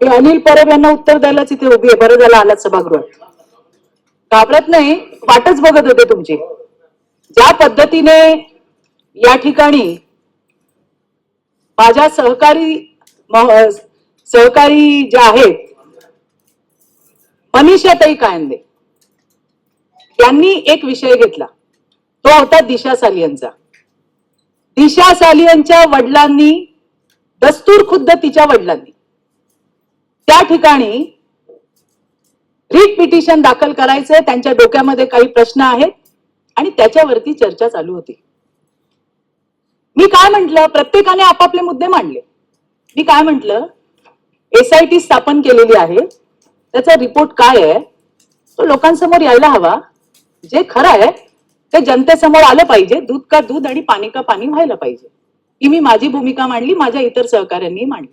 हे अनिल परब यांना उत्तर द्यायलाच इथे उभी आहे. बरं झालं आलात सभागृहात. घाबरत नाही वाटच बघत होते तुमची. ज्या पद्धतीने या ठिकाणी माझ्या सहकारी सहकारी ज्या आहेत मनीषाताई कायंदे यांनी एक विषय घेतला. तो होता दिशा सालियनचा दिशा सालियनच्या वडिलांनी दस्तूर खुद्द तिच्या वडिलांनी. त्या ठिकाणी रिट पिटिशन दाखल करायचंय. त्यांच्या डोक्यामध्ये काही प्रश्न आहेत आणि त्याच्यावरती चर्चा चालू होती. मी काय म्हंटल? प्रत्येकाने आपापले मुद्दे मांडले. मी काय म्हंटल? एसआयटी स्थापन केलेली आहे. त्याचा रिपोर्ट काय आहे? तो लोकांसमोर यायला हवा. जे खरं आहे ते जनतेसमोर आलं पाहिजे. दूध का दूध आणि पाणी का पाणी व्हायला पाहिजे. ही मी माझी भूमिका मांडली माझ्या इतर सहकाऱ्यांनी मांडली.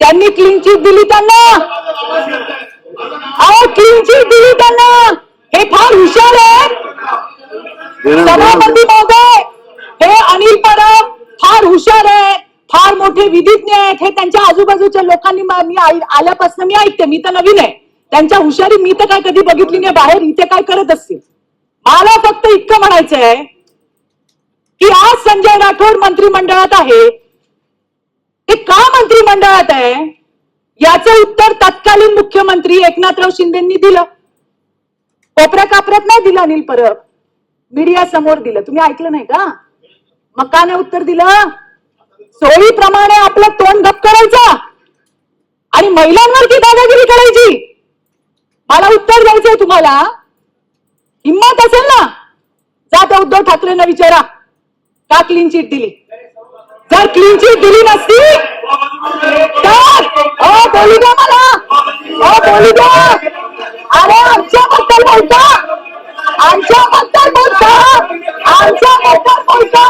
त्यांनी क्लीन चिट दिली त्यांना. अहो क्लीन चिट दिली त्यांना. हे फार हुशार आहे. सभापती महोदय हे अनिल परब फार हुशार आहे. फार मोठे विधिज्ञ आहेत. हे त्यांच्या आजूबाजूच्या लोकांनी मी आल्यापासून मी ऐकते. मी तर नवीन आहे. त्यांच्या हुशारी मी तर काय कधी बघितली नाही. बाहेर इथे काय करत असतील? मला फक्त इतकं म्हणायचं आहे की आज संजय राठोड मंत्रिमंडळात आहे. ते का मंत्रिमंडळात आहे? याचं उत्तर तत्कालीन मुख्यमंत्री एकनाथराव शिंदेंनी दिलं. कोपऱ्या कापऱ्यात नाही दिलं अनिल परब. मीडिया समोर दिलं. तुम्ही ऐकलं नाही का? मग का नाही उत्तर दिलं. सोयीप्रमाणे आपलं तोंड गप करायचं. आणि महिलांवरती दादागिरी करायची. मला उत्तर द्यायचंय तुम्हाला. हिंमत असेल ना? जा त्या उद्धव ठाकरेंना विचारा. का क्लीन चिट दिली? जर क्लीन चिट दिली नसती तर अ बोलू द्या मला. अ बोलू द्या. अरे आमच्याबद्दल बोलता. आमच्याबद्दल बोलता. आमच्याबद्दल बोलता.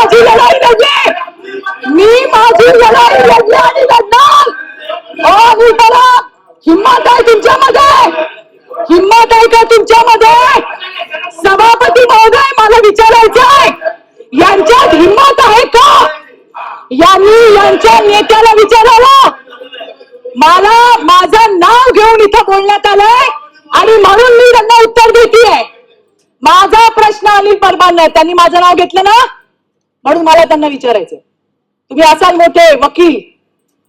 माझी लढाई लढली मी माझी लढाई लढली आणि लढणार. हो, अ, मी त्याला हिंमत आहे तुमच्यामध्ये हिंमत आहे का तुमच्यामध्ये सभापती महोदय मला विचारायचं आहे. यांच्यात हिंमत आहे का? यांनी यांच्या नेत्याला विचारावं. मला माझं नाव घेऊन इथं बोलण्यात आलंय आणि म्हणून मी त्यांना उत्तर देतीये. माझा प्रश्न अनिल परबांना त्यांनी माझं नाव घेतलं ना? म्हणून मला त्यांना विचारायचं तुम्ही असाल मोठे वकील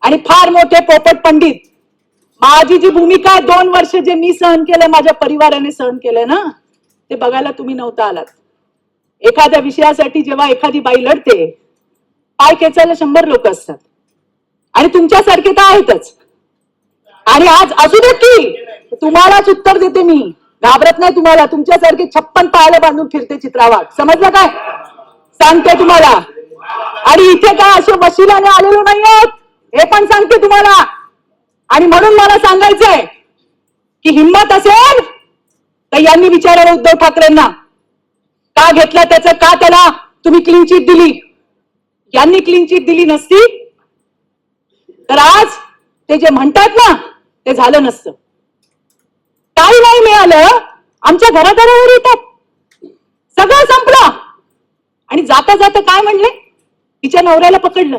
आणि फार मोठे पोपट पंडित. माझी जी भूमिका दोन वर्ष जे मी सहन केलं माझ्या परिवाराने सहन केलंय ना ते बघायला तुम्ही नव्हता आलात. एखाद्या विषयासाठी जेव्हा एखादी बाई लढते पाय खेचायला शंभर लोक असतात. आणि तुमच्यासारखे तर आहेतच. आणि आज असू दे की तुम्हालाच उत्तर देते मी. घाबरत नाही तुम्हाला. तुमच्यासारखे छप्पन पायाला बांधून फिरते चित्रावाग समजलं काय? सांगते तुम्हाला. आणि इथे काय असे वशिलाने आलेलो नाही आहोत हे पण सांगते तुम्हाला. आणि म्हणून मला सांगायचंय की हिंमत असेल तर यांनी विचारावं उद्धव ठाकरेंना का घेतला त्याचं? का त्याला तुम्ही क्लीन चिट दिली? यांनी क्लीन चिट दिली नसती तर आज ते जे म्हणतात ना ते झालं नसतं. काही नाही मिळालं. आमच्या घरादारावर येतात. सगळं संपलं. आणि जाता जाता काय म्हणले? तिच्या नवऱ्याला पकडलं.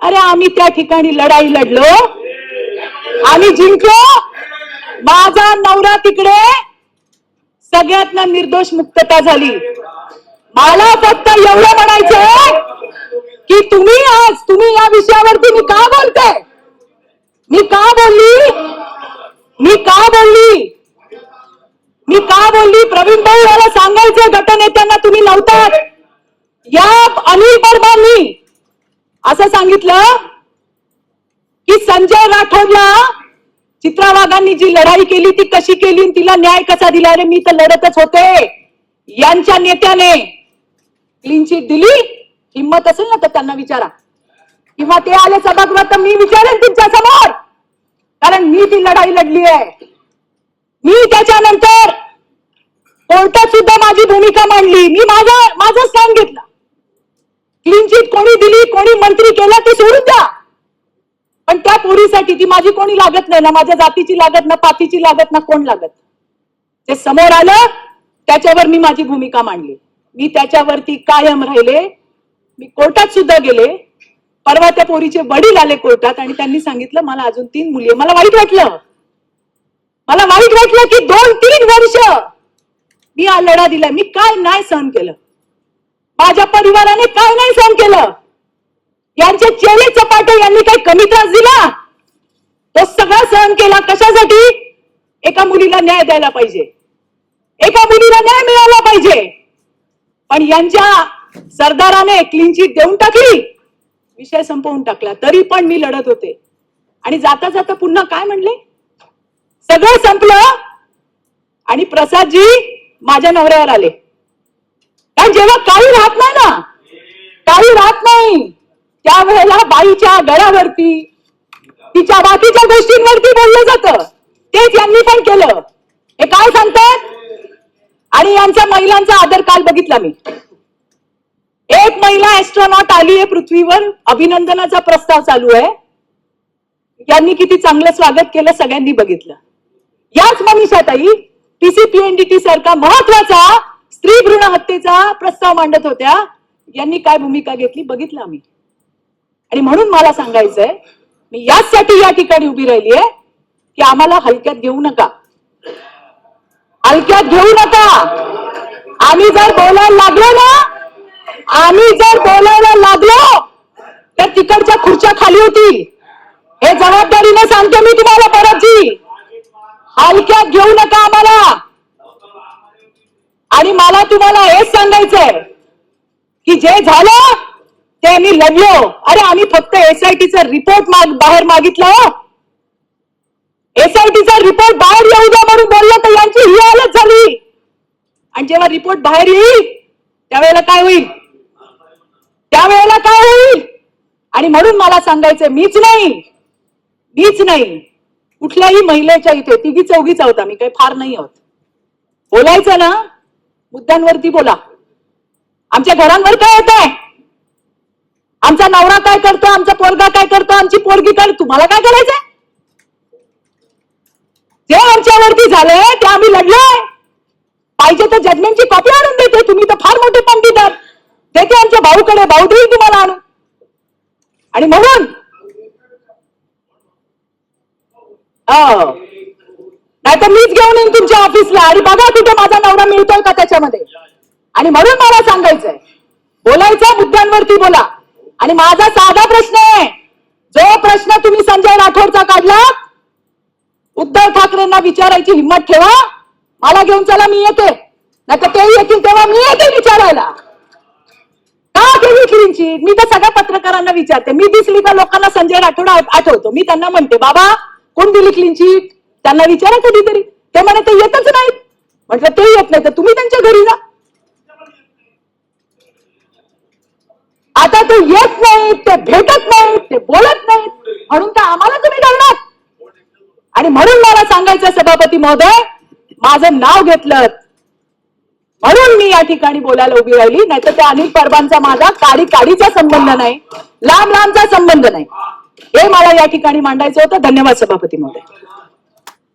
अरे आम्ही त्या ठिकाणी लढाई लढलो. आम्ही जिंकलो. माझा नवरा तिकडे. सगळ्यातनं निर्दोष मुक्तता झाली. मला फक्त एवढं म्हणायचंय की तुम्ही आज तुम्ही या विषयावरती मी का बोलते मी का बोलली? मी का बोलली? मी का बोलली? प्रवीण भाऊ याला सांगायचं गटनेत्यांना तुम्ही नव्हतात या अनिल परबांनी असं सांगितलं की संजय राठोडला चित्रा वाघांनी जी लढाई केली ती कशी केली तिला न्याय कसा दिला? रे मी तर लढतच होते. यांच्या नेत्याने क्लीन चिट दिली. हिंमत असेल ना तर त्यांना विचारा. किंवा ते आले सभागृहात तर मी विचारेन तुमच्यासमोर. कारण मी ती लढाई लढली आहे. मी त्याच्यानंतर कोर्टात सुद्धा माझी भूमिका मांडली. मी माझा माझं स्थान घेतलं. क्लीन चिट कोणी दिली कोणी मंत्री केला ते सोडून द्या. पण त्या पोरीसाठी ती माझी कोणी लागत नाही ना माझ्या जातीची लागत ना पातीची लागत ना कोण लागत. ते समोर आलं त्याच्यावर मी माझी भूमिका मांडली. मी त्याच्यावरती कायम राहिले. मी कोर्टात सुद्धा गेले. परवा त्या पोरीचे वडील आले कोर्टात आणि त्यांनी सांगितलं मला अजून तीन मुली मला वाईट वाटलं. मला वाईट वाटलं की दोन तीन वर्ष मी हा लढा दिलाय. मी काय नाही सहन केलं? माझ्या परिवाराने काय नाही सहन केलं. यांचे चेले चपाटे यांनी काही कमी त्रास दिला? तो सगळा सहन केला कशासाठी? एका मुलीला न्याय द्यायला पाहिजे. एका मुलीला न्याय मिळाला पाहिजे. पण यांच्या सरदाराने क्लीन चिट देऊन टाकली. विषय संपवून टाकला. तरी पण मी लढत होते. आणि जाता जाता पुन्हा काय म्हणले? सगळं संपलं. आणि प्रसादजी माझ्या नवऱ्यावर आले. कारण जेव्हा काही राहत नाही ना काही राहत नाही त्यावेळेला बाईच्या गळ्यावरती तिच्या बाकीच्या गोष्टींवरती बोललं जातं. तेच यांनी पण केलं. हे काय सांगतात? आणि यांचा महिलांचा आदर काल बघितला मी. एक महिला एस्ट्रॉनॉट आली आहे पृथ्वीवर अभिनंदनाचा प्रस्ताव चालू आहे. यांनी किती चांगलं स्वागत केलं सगळ्यांनी बघितलं. याच मनीषाताई टीसीपीएनडीटी सारखा महत्त्वाचा स्त्री भ्रूण हत्येचा प्रस्ताव मांडत होत्या. यांनी काय भूमिका घेतली बघितलं आम्ही. आणि म्हणून मला सांगायचंय मी याचसाठी या ठिकाणी उभी राहिली आहे की आम्हाला हलक्यात घेऊ नका. हलक्यात घेऊ नका. आम्ही जर बोलायला लागलो ना आम्ही जर बोलायला लागलो तर तिकडच्या खुर्च्या खाली होतील. हे जबाबदारीने सांगतो मी तुम्हाला परत जी हलक्यात घेऊ नका आम्हाला. आणि मला तुम्हाला हेच सांगायचंय की जे झालं ते आम्ही लढलो. अरे आम्ही फक्त एसआयटीचा रिपोर्ट माग बाहेर मागितला हो. एसआयटीचा रिपोर्ट बाहेर येऊ द्या म्हणून बोलला तर यांची ही हालत झाली. आणि जेव्हा रिपोर्ट बाहेर येईल त्यावेळेला काय होईल? त्यावेळेला काय होईल? आणि म्हणून मला सांगायचंय मीच नाही. मीच नाही. कुठल्याही महिलेच्या इथे तिघी चौघीच आहोत आम्ही काही फार नाही आहोत. बोलायचं ना? मुद्द्यांवरती बोला. आमच्या घरांवर काय येत आहे आमचा नवरा काय करतो? आमचा पोरगा काय करतो? आमची पोरगी काय तुम्हाला काय करायचंय? जे आमच्यावरती झालंय ते आम्ही लढलोय. पाहिजे तर जजमेंटची कॉपी आणून देते. तुम्ही तर फार मोठे पंडित आहात देते आमच्या भाऊकडे. भाऊ देईल तुम्हाला आणून. आणि म्हणून नाही तर मीच घेऊन येईन तुमच्या ऑफिसला आणि बघा कुठे माझा नवरा मिळतोय का त्याच्यामध्ये. आणि म्हणून मला सांगायचंय. बोलायचं मुद्द्यांवरती बोला. आणि माझा साधा प्रश्न आहे. जो प्रश्न तुम्ही संजय राठोडचा काढला उद्धव ठाकरेंना विचारायची हिंमत ठेवा. मला घेऊन चला मी येते. नाही तर तेही येतील तेव्हा मी येते विचारायला. का केली क्लीन मी तर सगळ्या पत्रकारांना विचारते. मी दिसली का लोकांना संजय राठोड आठवतो. मी त्यांना म्हणते बाबा कोण दिली क्लीन त्यांना विचारा कधीतरी. ते म्हणे ते येतच नाहीत. म्हटलं ते येत नाही तर तुम्ही त्यांच्या घरी जा. आता ते येत नाहीत ते भेटत नाहीत ते बोलत नाहीत म्हणून तर आम्हाला तुम्ही घालणार. आणि म्हणून मला सांगायचं सभापती महोदय माझं नाव घेतलं. म्हणून मी या ठिकाणी बोलायला उभी राहिली. नाही तर त्या अनिल परबांचा माझा काडी काडीचा संबंध नाही. लांब लांबचा संबंध नाही. हे मला या ठिकाणी मांडायचं होतं. धन्यवाद सभापती महोदय.